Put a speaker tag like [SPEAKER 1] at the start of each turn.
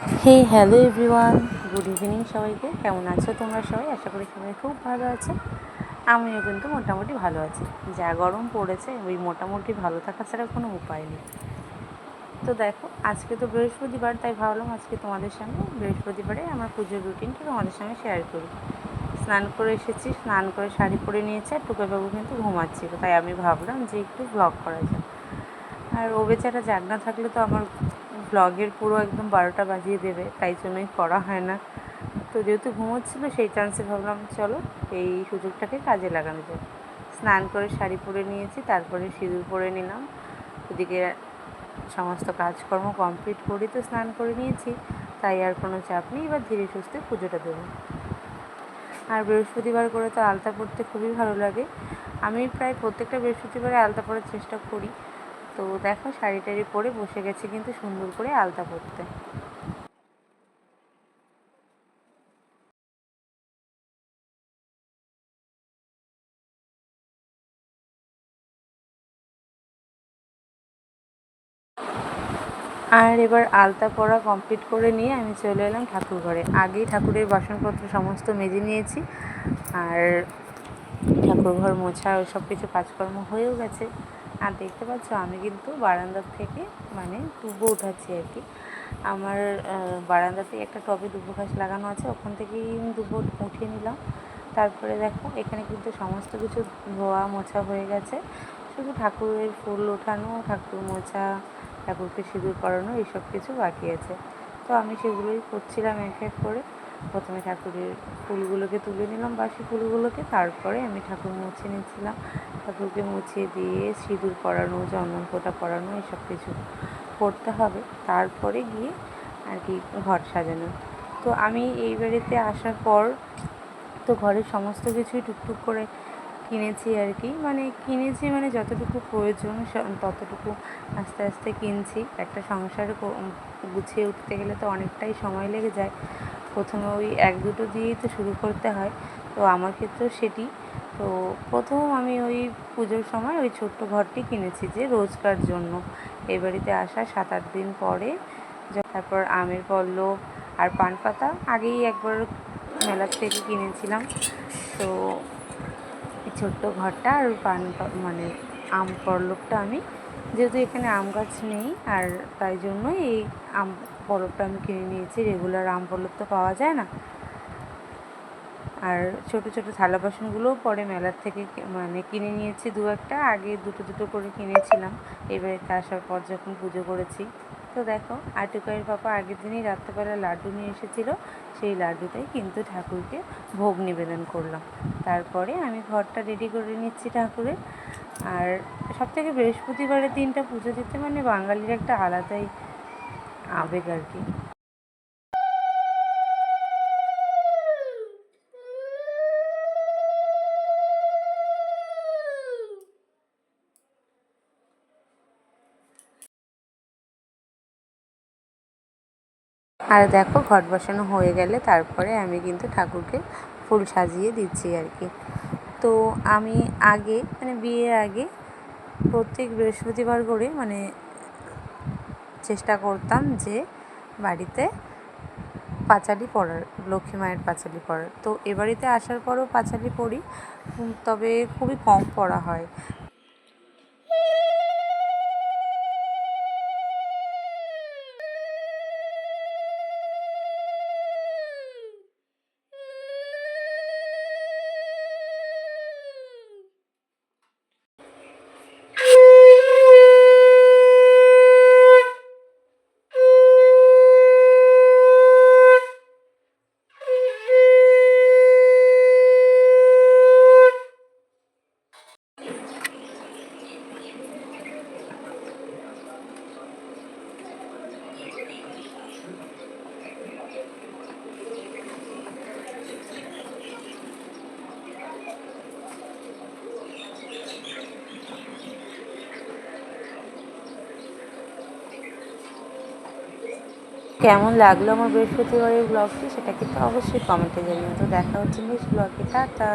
[SPEAKER 1] Hey hello everyone good evening সবাইকে। কেমন আছো তোমরা সবাই? আশা করি সবাই খুব ভালো আছে। আমিও কিন্তু মোটামুটি ভালো আছি। যা গরম পড়েছে, ওই মোটামুটি ভালো থাকা ছাড়া কোনো উপায় নেই। তো দেখো, আজকে তো বৃহস্পতিবার, তাই ভাবলাম আজকে তোমাদের সঙ্গে বৃহস্পতিবারে আমার পুজোর রুটিনটা তোমাদের সঙ্গে শেয়ার করি। স্নান করে এসেছি, স্নান করে শাড়ি পরে নিয়েছে, আর টুকাইবাবু কিন্তু ঘুমাচ্ছিল, তাই আমি ভাবলাম যে একটু ব্লগ করা যায় আর ও বেচারা জাগনা থাকলে তো আমার ব্লগের পুরো একদম বারোটা বাজিয়ে দেবে, তাই জন্যই করা হয় না। তো যেহেতু ঘুমোচ্ছিল, সেই চান্সে ভাবলাম, চলো এই সুযোগটাকে কাজে লাগানো যায় স্নান করে শাড়ি পরে নিয়েছি, তারপরে সিঁদুর পরে নিলাম। ওদিকে সমস্ত কাজকর্ম কমপ্লিট করি তো স্নান করে নিয়েছি, তাই আর কোনো চাপ নেই, এবার ধীরে সুস্থে পুজোটা দেবো। আর বৃহস্পতিবার করে তো আলতা পড়তে খুবই ভালো লাগে। আমি প্রায় প্রত্যেকটা বৃহস্পতিবারে আলতা পরার চেষ্টা করি। তো দেখো শাড়ি টাড়ি পরে বসে গেছে কিন্তু সুন্দর করে আলতা পরতে আর এবার আলতা পরা কমপ্লিট করে নিয়ে আমি চলে এলাম ঠাকুর ঘরে আগেই ঠাকুরের বাসনপত্র সমস্ত মেজে নিয়েছি আর ঠাকুর ঘর মোছা সব কিছু কাজকর্ম হয়েও গেছে। আর দেখতে পাচ্ছ, আমি কিন্তু বারান্দার থেকে মানে দুব্বো উঠাচ্ছি আর কি। আমার বারান্দাতে একটা টবে দুব্বো ঘাস লাগানো আছে, ওখান থেকেই দুব্বো উঠিয়ে নিলাম। তারপরে দেখো, এখানে কিন্তু সমস্ত কিছু ধোয়া মোছা হয়ে গেছে। শুধু ঠাকুরের ফুল ওঠানো, ঠাকুর মোছা, ঠাকুরকে সিঁদুর করানো এইসব কিছু বাকি আছে। তো আমি সেগুলোই করছিলাম এক এক করে। প্রথমে ঠাকুরের ফুলগুলোকে তুলে নিলাম, বাসি ফুলগুলোকে। তারপরে আমি ঠাকুর মুছে নিচ্ছিলাম ঠাকুরকে মুছিয়ে দিয়ে সিঁদুর পরানো চন্দন ফোঁটা পরানো, এসব কিছু করতে হবে। তারপরে গিয়ে আর কি ঘর সাজানো। তো আমি এই বাড়িতে আসার পর তো ঘরের সমস্ত কিছুই টুকটুক করে কিনেছি আর কি। মানে কিনেছি মানে যতটুকু প্রয়োজন ততটুকু আস্তে আস্তে কিনছি। একটা সংসারে গুছিয়ে উঠতে গেলে তো অনেকটাই সময় লেগে যায়। প্রথমে ওই এক দুটো দিয়েই তো শুরু করতে হয়, তো আমার ক্ষেত্রেও সেটি। তো প্রথম আমি ওই পুজোর সময় ওই ছোট্ট ঘরটি কিনেছি যে রোজকার জন্য। এই বাড়িতে আসা সাত আট দিন পরে তারপর আমের পল্লব আর পান পাতা আগেই একবার মেলার থেকে কিনেছিলাম। তো ছোট্ট ঘরটা আর পান মানে আম পল্লবটা আমি যেহেতু এখানে আম গাছ নেই, আর তাই জন্য এই আম পলবটা আমি কিনে নিয়েছি। রেগুলার আম পলব তো পাওয়া যায় না। আর ছোট ছোট থালা বাসনগুলোও পরে মেলার থেকে মানে কিনে নিয়েছি দু একটা। আগে দুটো দুটো করে কিনেছিলাম। এবারে আসার পর যখন পুজো করেছি তো দেখো আটুকাইয়ের পাপা আগের দিনই রাত্রেবেলা লাড্ডু নিয়ে এসেছিল। সেই লাড্ডুটাই কিন্তু ঠাকুরকে ভোগ নিবেদন করলাম। তারপরে আমি ঘরটা রেডি করে নিচ্ছি ঠাকুরের। আর সব থেকে বৃহস্পতিবারের দিনটা পুজো দিতে মানে বাঙালির একটা আলাদাই আবেগ আর কি। আর দেখো ঘট বসানো হয়ে গেলে তারপরে আমি কিন্তু ঠাকুরকে ফুল সাজিয়ে দিচ্ছি আর কি। তো আমি আগে মানে বিয়ের আগে প্রত্যেক বৃহস্পতিবার করে মানে চেষ্টা করতাম যে বাড়িতে পাঁচালি পড়ার লক্ষ্মী মায়ের পাঁচালি পড়ার তো এ বাড়িতে আসার পরও পাঁচালি পড়ি তবে খুবই কম পড়া হয়। কেমন লাগল আমার বৃহস্পতিবারের ব্লগটি সেটা কিন্তু অবশ্যই কমেন্টে জানিও। তো দেখা হচ্ছে নেক্সট ব্লগে টাটা।